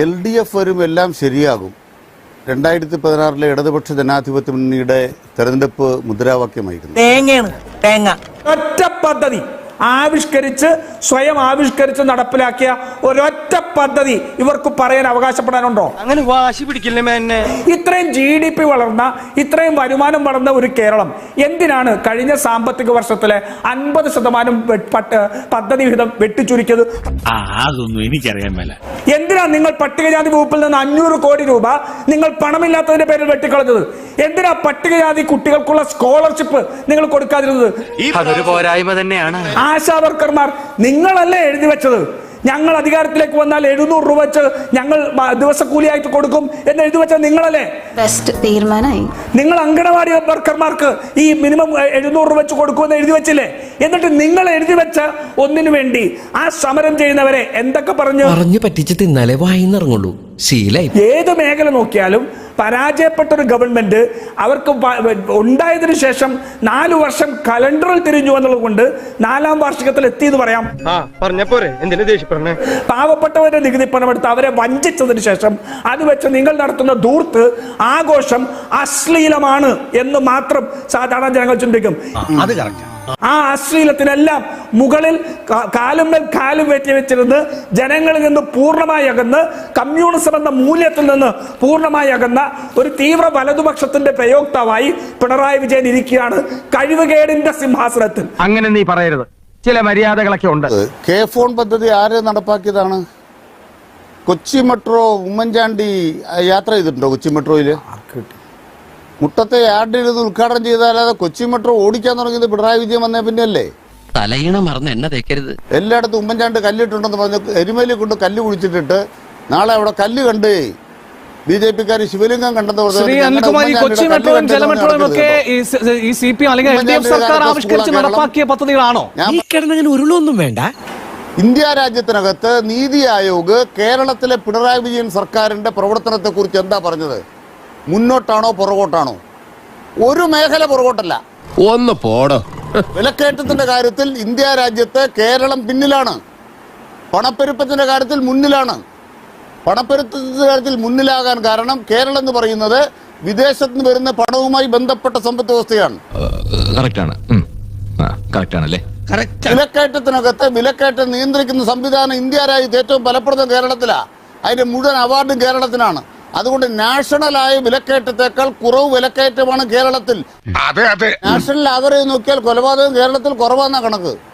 L D F വരും എല്ലാം ശരിയാകും. രണ്ടായിരത്തി പതിനാറിലെ ഇടതുപക്ഷ ജനാധിപത്യ മുന്നണിയുടെ തെരഞ്ഞെടുപ്പ് മുദ്രാവാക്യമായിരുന്നു. തേങ്ങയാണ് തേങ്ങ. ഒറ്റ പദ്ധതി. ആവിഷ്കരിച്ച് സ്വയം ആവിഷ്കരിച്ച് നടപ്പിലാക്കിയ ഒരൊറ്റ പദ്ധതി ഇവർക്ക് പറയാൻ അവകാശപ്പെടാനുണ്ടോ? അങ്ങനെ വാശി പിടിക്കില്ലേ ഇത്രയും ജി ഡി പി വളർന്ന ഇത്രയും വരുമാനം വളർന്ന ഒരു കേരളം എന്തിനാണ് കഴിഞ്ഞ സാമ്പത്തിക വർഷത്തിലെ അൻപത് ശതമാനം പദ്ധതി വിഹിതം വെട്ടിച്ചുരുക്കിയത്? ആ അതൊന്നും എനിക്കറിയാൻ മേല. എന്തിനാ നിങ്ങൾ പട്ടികജാതി വകുപ്പിൽ നിന്ന് അഞ്ഞൂറ് കോടി രൂപ നിങ്ങൾ പണമില്ലാത്തതിന്റെ പേരിൽ വെട്ടിക്കളഞ്ഞത്? എന്തിനാ പട്ടികജാതി കുട്ടികൾക്കുള്ള സ്കോളർഷിപ്പ് നിങ്ങൾ കൊടുക്കാതിരുന്നത്? അതൊരു പോരായ്മ തന്നെയാണ്. ആശാ വർക്കർമാർ നിങ്ങളല്ലേ എഴുതി വെച്ചത്? ഞങ്ങൾ അധികാരത്തിലേക്ക് വന്നാൽ എഴുന്നൂറ് രൂപ വെച്ച് ഞങ്ങൾ ദിവസക്കൂലിയായിട്ട് കൊടുക്കും എന്ന് എഴുതി വെച്ചാൽ നിങ്ങളല്ലേ? ബെസ്റ്റ് തീരുമാനമായി. നിങ്ങൾ അങ്കണവാടി വർക്കർമാർക്ക് ഈ മിനിമം എഴുന്നൂറ് രൂപ വെച്ച് കൊടുക്കുമെന്ന് എഴുതി വെച്ചില്ലേ? എന്നിട്ട് നിങ്ങൾ എഴുതി വെച്ച ഒന്നിനു വേണ്ടി ആ സമരം ചെയ്യുന്നവരെ എന്തൊക്കെ പറഞ്ഞു? പറഞ്ഞു പറ്റിച്ച് തിന്നാലേ വായിന്നിറങ്ങുള്ളൂ. ശീലായി. ഏത് മേഖല നോക്കിയാലും പരാജയപ്പെട്ട ഒരു ഗവൺമെന്റ് അവർക്ക് ഉണ്ടായതിനു ശേഷം നാലു വർഷം കലണ്ടറിൽ തിരിഞ്ഞു എന്നുള്ളത് കൊണ്ട് നാലാം വാർഷികത്തിൽ എത്തി എന്ന് പറയാം പാവപ്പെട്ടവരുടെ നികുതി പണമെടുത്ത് അവരെ വഞ്ചിച്ചതിന് ശേഷം അത് വെച്ച് നിങ്ങൾ നടത്തുന്ന ദൂർത്ത് ആഘോഷം അശ്ലീലമാണ് എന്ന് മാത്രം സാധാരണ ജനങ്ങൾ ചിന്തിക്കും. അത് കറക്റ്റ് ആ. അശ്ലീലത്തിനെല്ലാം മുകളിൽ കാ- കാലുമ്മേൽ കാലും വെറ്റി വെച്ചിരുന്ന് ജനങ്ങളിൽ നിന്ന് പൂർണമായി അകന്ന് കമ്മ്യൂണിസം എന്ന മൂല്യത്തിൽ നിന്ന് പൂർണമായി അകന്ന ഒരു തീവ്ര വലതുപക്ഷത്തിന്റെ പ്രയോക്താവായി പിണറായി വിജയൻ ഇരിക്കുകയാണ് കഴിവുകേടിന്റെ സിംഹാസനത്തിൽ. അങ്ങനെ നീ പറയരുത്. ചില മര്യാദകളൊക്കെ ഉണ്ട്. കെ ഫോൺ പദ്ധതി ആരെ നടപ്പാക്കിയതാണ്? കൊച്ചി മെട്രോ ഉമ്മൻചാണ്ടി യാത്ര ചെയ്തിട്ടുണ്ടോ കൊച്ചി മെട്രോയിൽ? മുട്ടത്തെ ആഡ് ചെയ്ത് ഉദ്ഘാടനം ചെയ്താലാതെ കൊച്ചി മെട്രോ ഓടിക്കാൻ തുടങ്ങിയത് പിണറായി വിജയൻ വന്നേ പിന്നെയല്ലേ? തലയിണ മറന്ന് എന്നെ തേക്കരുത്. എല്ലായിടത്തും ഉമ്മൻചാണ്ട് കല്ലിട്ടുണ്ടെന്ന് പറഞ്ഞ് എരുമേലി കൊണ്ട് കല്ല് കുഴിച്ചിട്ടിട്ട് നാളെ അവിടെ കല്ല് കണ്ട് ബി ജെ പിക്കാർ ശിവലിംഗം കണ്ടെന്ന് ശ്രീ അനിൽകുമാർ ഈ കൊച്ചി മെട്രോയും ഒക്കെ ഈ സ- ഈ സി പി അല്ലെങ്കിൽ എൽ ഡി എഫ് സർക്കാർ ആവിഷ്കരിച്ച് നടപ്പാക്കിയ പദ്ധതികളാണോ? കിടന്നങ്ങനെ ഉരുളൊന്നും വേണ്ട. ഇന്ത്യ രാജ്യത്തിനകത്ത് നീതി ആയോഗ് കേരളത്തിലെ പിണറായി വിജയൻ സർക്കാരിന്റെ പ്രവർത്തനത്തെ കുറിച്ച് എന്താ പറഞ്ഞത്? മുന്നോട്ടാണോ പുറകോട്ടാണോ? ഒരു മേഖല പുറകോട്ടല്ല. ഒന്ന് പോടോ. വിലക്കയറ്റത്തിന്റെ കാര്യത്തിൽ ഇന്ത്യ രാജ്യത്ത് കേരളം പിന്നിലാണ്. പണപ്പെരുപ്പത്തിന്റെ കാര്യത്തിൽ മുന്നിലാണ്. പണപ്പെരുപ്പത്തിന്റെ കാര്യത്തിൽ മുന്നിലാകാൻ കാരണം കേരളം എന്ന് പറയുന്നത് വിദേശത്ത് നിന്ന് വരുന്ന പണവുമായി ബന്ധപ്പെട്ട സമ്പദ് വ്യവസ്ഥയാണ്. വിലക്കയറ്റത്തിനകത്ത് വിലക്കയറ്റം നിയന്ത്രിക്കുന്ന സംവിധാനം ഇന്ത്യ രാജ്യത്ത് ഏറ്റവും ഫലപ്രദം കേരളത്തിലാണ് അതിന്റെ മുഴുവൻ അവാർഡും കേരളത്തിനാണ്. അതുകൊണ്ട് നാഷണലായ വിലക്കയറ്റത്തെക്കാൾ കുറവ് വിലക്കയറ്റമാണ് കേരളത്തിൽ. അതെ അതെ. നാഷണൽ ആവറേജ് നോക്കിയാൽ കൊലപാതകം കേരളത്തിൽ കുറവാന്ന കണക്ക്.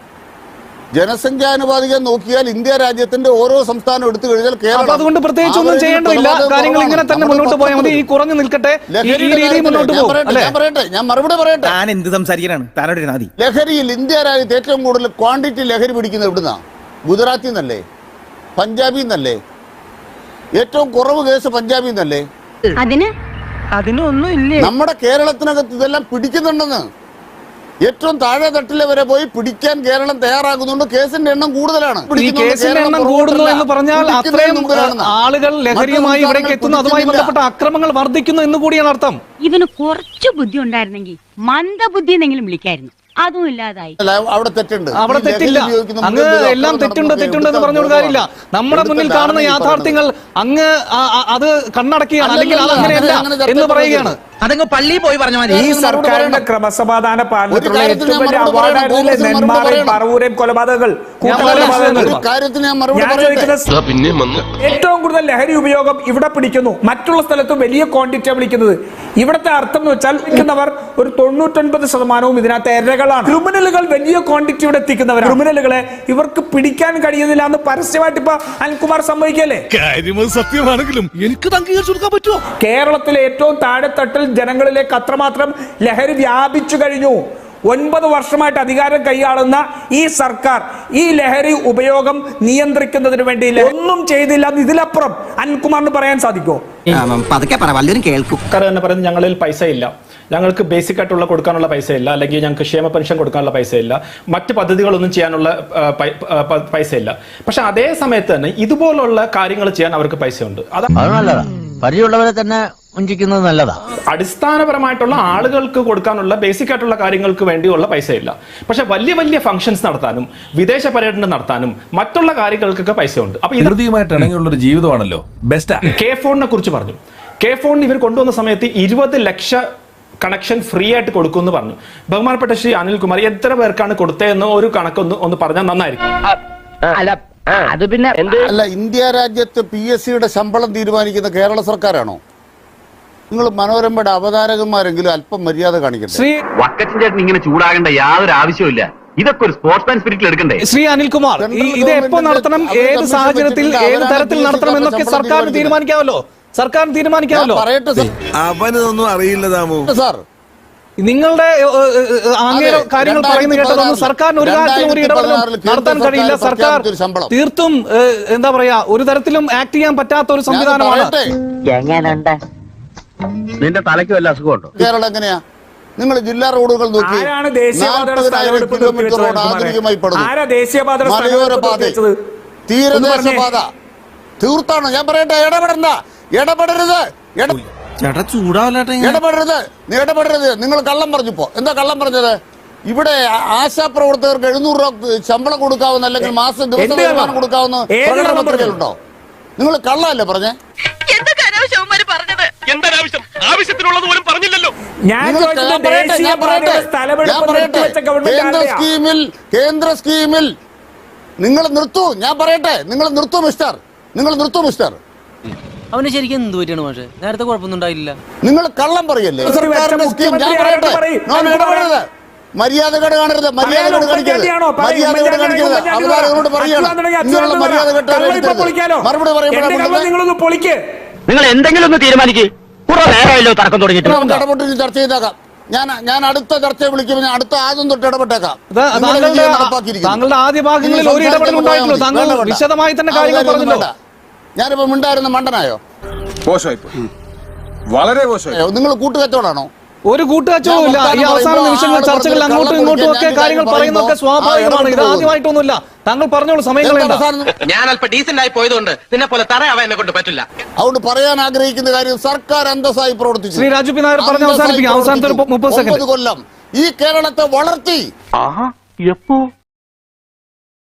ജനസംഖ്യാനുപാതികം നോക്കിയാൽ ഇന്ത്യ രാജ്യത്തിന്റെ ഓരോ സംസ്ഥാനം എടുത്തു കഴിഞ്ഞാൽ കേരളം അതുകൊണ്ട് പ്രത്യേകിച്ച് ഒന്നും ചെയ്യേണ്ടതില്ല. കാര്യങ്ങൾ ഇങ്ങനെ തന്നെ മുന്നോട്ട് പോയാൽ മതി. ഈ കുറഞ്ഞു നിൽക്കട്ടെ. മുന്നോട്ട് ഞാൻ പറയട്ടെ, ഞാൻ പറയട്ടെ ഞാൻ മറുപടി പറയട്ടെ? താൻ എന്ത് സംസാരിക്കാനാണ്? ലഹരിയിൽ ഇന്ത്യ രാജ്യത്ത് ഏറ്റവും കൂടുതൽ ക്വാണ്ടിറ്റി ലഹരി പിടിക്കുന്നത് എവിടുന്നാ? ഗുജറാത്തിൽ നിന്നല്ലേ? പഞ്ചാബിൽ നിന്നല്ലേ? ഏറ്റവും കുറവ് കേസ് പഞ്ചാബിൽ നിന്നല്ലേ? അതിന്? അതിനൊന്നും ഇല്ലേ? നമ്മുടെ കേരളത്തിനകത്ത് ഇതെല്ലാം പിടിക്കുന്നുണ്ടെന്ന്. ഏറ്റവും താഴെ തട്ടിലെ വരെ പോയി പിടിക്കാൻ കേരളം തയ്യാറാകുന്നുണ്ട്. കേസിന്റെ എണ്ണം കൂടുതലാണ്. കേസിന്റെ എണ്ണം കൂടുന്നു എന്ന് പറഞ്ഞാൽ അത്രയും ആളുകൾ ലഹരിയുമായി ഇവിടേക്ക് എത്തുന്നു. അതുമായി ബന്ധപ്പെട്ട അക്രമങ്ങൾ വർദ്ധിക്കുന്നു എന്ന് കൂടിയാണ് അർത്ഥം. ഇവന് കുറച്ച് ബുദ്ധി ഉണ്ടായിരുന്നെങ്കിൽ മന്ദബുദ്ധി എന്നെങ്കിലും വിളിക്കായിരുന്നു. അതും ഇല്ലാതായി. അവിടെ തെറ്റുണ്ട്. അവിടെ തെറ്റില്ല. അങ്ങ് എല്ലാം തെറ്റുണ്ട് തെറ്റുണ്ട് എന്ന് പറഞ്ഞുകൊണ്ട് കാര്യമില്ല. നമ്മുടെ മുന്നിൽ കാണുന്ന യാഥാർത്ഥ്യങ്ങൾ അങ്ങ് അത് കണ്ണടക്കുകയാണ് അല്ലെങ്കിൽ അത് അങ്ങനെയല്ല എന്ന് പറയുകയാണ്. അതങ്ങ് പള്ളിയിൽ പോയി പറഞ്ഞ മതി. ഈ സർക്കാരിന്റെ ക്രമസമാധാന പാലനത്തിലുള്ള ഏറ്റവും വലിയ അവാർഡായിരുന്നില്ലേ. നെന്മാറയും. പറവൂരെയും കൊലപാതകങ്ങൾ ഏറ്റവും കൂടുതൽ ലഹരി ഉപയോഗം ഇവിടെ പിടിക്കുന്നു. മറ്റുള്ള സ്ഥലത്ത് വലിയ ക്വാണ്ടിറ്റിയാണ് വിളിക്കുന്നത്. ഇവിടുത്തെ അർത്ഥം എന്ന് വെച്ചാൽ വിൽക്കുന്നവർ ഒരു തൊണ്ണൂറ്റൊൻപത് ശതമാനവും ഇതിനകത്ത് ഇരകളാണ് ക്രിമിനലുകൾ വലിയ ക്വാണ്ടിറ്റി ഇവിടെ എത്തിക്കുന്നവർ ക്രിമിനലുകളെ ഇവർക്ക് പിടിക്കാൻ കഴിയുന്നില്ല എന്ന് പരസ്യമായിട്ട് ഇപ്പൊ അനിൽകുമാർ സംഭവിക്കല്ലേ സത്യമാണെങ്കിലും എനിക്ക് കേരളത്തിലെ ഏറ്റവും താഴെത്തട്ടിൽ ജനങ്ങളിലേക്ക് അത്രമാത്രം ലഹരി വ്യാപിച്ചു കഴിഞ്ഞു. ഒൻപത് വർഷമായിട്ട് അധികാരം കൈയാളുന്ന ഈ സർക്കാർ ഈ ലഹരി ഉപയോഗം നിയന്ത്രിക്കുന്നതിന് വേണ്ടി ഒന്നും ചെയ്തില്ല ഇതിലപ്പുറം അനിൽകുമാറിന് പറയാൻ സാധിക്കുമോ? പതുക്കെ പറ വല്ലവരും കേൾക്കും. തന്നെ പറയുന്നത് ഞങ്ങളിൽ പൈസ ഇല്ല ഞങ്ങൾക്ക് ബേസിക് ആയിട്ടുള്ള കൊടുക്കാനുള്ള പൈസ ഇല്ല അല്ലെങ്കിൽ ഞങ്ങൾക്ക് ക്ഷേമ പെൻഷൻ കൊടുക്കാനുള്ള പൈസ ഇല്ല മറ്റ് പദ്ധതികളൊന്നും ചെയ്യാനുള്ള പൈസ ഇല്ല പക്ഷെ അതേ സമയത്ത് തന്നെ ഇതുപോലുള്ള കാര്യങ്ങൾ ചെയ്യാൻ അവർക്ക് പൈസ ഉണ്ട് അത് പരിചയമുള്ളവരെ തന്നെ പുഞ്ചിക്കുന്നത് നല്ലതാ. അടിസ്ഥാനപരമായിട്ടുള്ള ആളുകൾക്ക് കൊടുക്കാനുള്ള ബേസിക് ആയിട്ടുള്ള കാര്യങ്ങൾക്ക് വേണ്ടിയുള്ള പൈസയില്ല. പക്ഷെ വലിയ വലിയ ഫംഗ്ഷൻസ് നടത്താനും വിദേശ പര്യടനം നടത്താനും മറ്റുള്ള കാര്യങ്ങൾക്കൊക്കെ പൈസ ഉണ്ട് അപ്പൊ ഇണങ്ങിയുള്ള ഒരു ജീവിതമാണല്ലോ. ബെസ്റ്റാ കെ ഫോണിനെ കുറിച്ച് പറഞ്ഞു. കെ ഫോണിന് ഇവർ കൊണ്ടുവന്ന സമയത്ത് ഇരുപത് ലക്ഷ കണക്ഷൻ ഫ്രീ ആയിട്ട് കൊടുക്കുമെന്ന് പറഞ്ഞു. ബഹുമാനപ്പെട്ട ശ്രീ അനിൽകുമാർ എത്ര പേർക്കാണ് കൊടുത്തതെന്ന് ഒരു കണക്കൊന്ന് ഒന്ന് പറഞ്ഞാൽ നന്നായിരിക്കും. അത് പിന്നെ അല്ല ഇന്ത്യ രാജ്യത്ത് പി എസ് സിയുടെ ശമ്പളം തീരുമാനിക്കുന്ന കേരള സർക്കാരാണോ? നിങ്ങൾ മനോരമയുടെ അവതാരകന്മാരെങ്കിലും അല്പം മര്യാദ കാണിക്കട്ടെ ശ്രീ വക്കച്ചൻ ചേട്ടൻ ഇങ്ങനെ ചൂടാകേണ്ട യാതൊരു ആവശ്യമില്ല ഇതൊക്കെ ഒരു സ്പോർട്സ്മാൻ സ്പിരിറ്റിൽ എടുക്കണ്ടേ? ശ്രീ അനിൽകുമാർ ഇത് എപ്പോ നടത്തണം? ഏത് സാഹചര്യത്തിൽ ഏത് തരത്തിൽ നടത്തണം എന്നൊക്കെ സർക്കാർ തീരുമാനിക്കാമല്ലോ. സർക്കാർ തീരുമാനിക്കാമല്ലോ. പറയട്ടെ അവനൊന്നും അറിയില്ല സാർ. നിങ്ങളുടെ അങ്ങേരെ കാര്യങ്ങൾ പറയുന്ന കേട്ടതൊന്നും സർക്കാരിന് ഒരു കാര്യത്തിലും ഒരു ഇടപെടൽ 2016 നടത്താൻ കഴിയില്ല. സർക്കാർ. തീർത്തും എന്താ പറയാ ഒരു തരത്തിലും ആക്ട് ചെയ്യാൻ പറ്റാത്ത ഒരു സംവിധാനമാണ്. എങ്ങനെയുണ്ട് നിന്റെ തലയ്ക്ക് വല്ല അസുഖമുണ്ടോ കേരളം എങ്ങനെയാ? നിങ്ങൾ ജില്ലാ റോഡുകൾ നോക്കി നാൽപ്പതിനായിരം കിലോമീറ്റർ റോഡ് ആധുനികമായി പടുന്നു മലയോര പാത തീരദേശ പാത തീർത്താണ് ഞാൻ പറയട്ടെ ഇടപെടണ്ട. ഇടപെടരുത്. ഇട- ചേട്ടാ ചൂടാവല്ലേട്ടാ ഇടപെടരുത്. നീ ഇടപെടരുത്. നിങ്ങൾ കള്ളം പറഞ്ഞപ്പോ എന്താ കള്ളം പറഞ്ഞത്? ഇവിടെ ആശാപ്രവർത്തകർക്ക് ആശാ പ്രവർത്തകർക്ക് എഴുന്നൂറ് രൂപ ശമ്പളം കൊടുക്കാവുന്ന അല്ലെങ്കിൽ മാസം ദിവസം കൊടുക്കാവുന്ന പ്രകടന പത്രികയിലുണ്ടോ നിങ്ങൾ കള്ളല്ലേ പറഞ്ഞേ? ഗവൺമെന്റ് കേന്ദ്ര? സ്കീമിൽ കേന്ദ്ര സ്കീമിൽ നിങ്ങൾ നിർത്തൂ. ഞാൻ പറയട്ടെ നിങ്ങൾ നിർത്തൂ മിസ്റ്റർ നിങ്ങൾ നിർത്തൂ മിസ്റ്റർ അവന് ശരിക്കും എന്ത് പറ്റിയാണ് പക്ഷേ നേരത്തെ കുഴപ്പമൊന്നും ഉണ്ടായില്ല. നിങ്ങൾ കള്ളം പറയല്ലേ? ഞാൻ പറയട്ടെ. മര്യാദകേട് കാണരുത് മര്യാദകേട് കാണിക്കരുത്. മര്യാദകേട് കാണിക്കരുത്. അവതാരകരോട് പറയണം. ഇങ്ങനെയുള്ള മര്യാദ കെട്ട് മറുപടി പറയുമ്പോൾ നിങ്ങൾ എന്തെങ്കിലും ഒന്ന് തീരുമാനിക്ക്. കുറെ നേരമല്ലോ തർക്കം തുടങ്ങിയിട്ട്. നമുക്ക് ഇടപെട്ട് ചർച്ച ചെയ്തേക്കാം. ഞാൻ ഞാൻ അടുത്ത ചർച്ച വിളിക്കുമ്പോൾ ഞാൻ അടുത്ത ആദ്യം തൊട്ട് ഇടപെട്ടേക്കാം. അത് താങ്കളുടെ താങ്കളുടെ ആദ്യ ഭാഗങ്ങളിൽ ഒരു ഇടപെടൽ ഉണ്ടായിട്ടുള്ളൂ താങ്കൾ. വിശദമായി തന്നെ കാര്യങ്ങൾ പറഞ്ഞില്ല. ഞാനിപ്പോ മിണ്ടായിരുന്ന മണ്ടനായോ? മോശമായിപ്പോയി വളരെ മോശമായി നിങ്ങൾ കൂട്ടുകച്ചവടാണോ? ഒരു കൂട്ടുകച്ചവും ഇല്ല. ഈ അവസാന നിമിഷങ്ങൾ ചർച്ചകളിൽ അങ്ങോട്ടും ഇങ്ങോട്ടും ഒക്കെ കാര്യങ്ങൾ പറയുന്നതൊക്കെ സ്വാഭാവികമാണ്. ഇത് ആദ്യമായിട്ടൊന്നുമില്ല. താങ്കൾ പറഞ്ഞോളൂ സമയം കളയണ്ട. ഞാൻ അല്പം ഡീസന്റ് ആയി പോയതുകൊണ്ട് നിന്നെ പോലെ തറയാവാൻ എന്നെ കൊണ്ട് പറ്റില്ല. അതുകൊണ്ട് പറയാൻ ആഗ്രഹിക്കുന്ന കാര്യം സർക്കാർ അന്തസ്സായി പ്രവർത്തിച്ചു. ശ്രീ രാജു പി നായർ പറഞ്ഞ് അന്തസ്സായി അവസാനിപ്പിക്കാം. അവസാനത്തെ ഒരു. മുപ്പത് സെക്കൻഡ്. ഒമ്പത് കൊല്ലം. ഈ കേരളത്തെ വളർത്തി. എപ്പോ?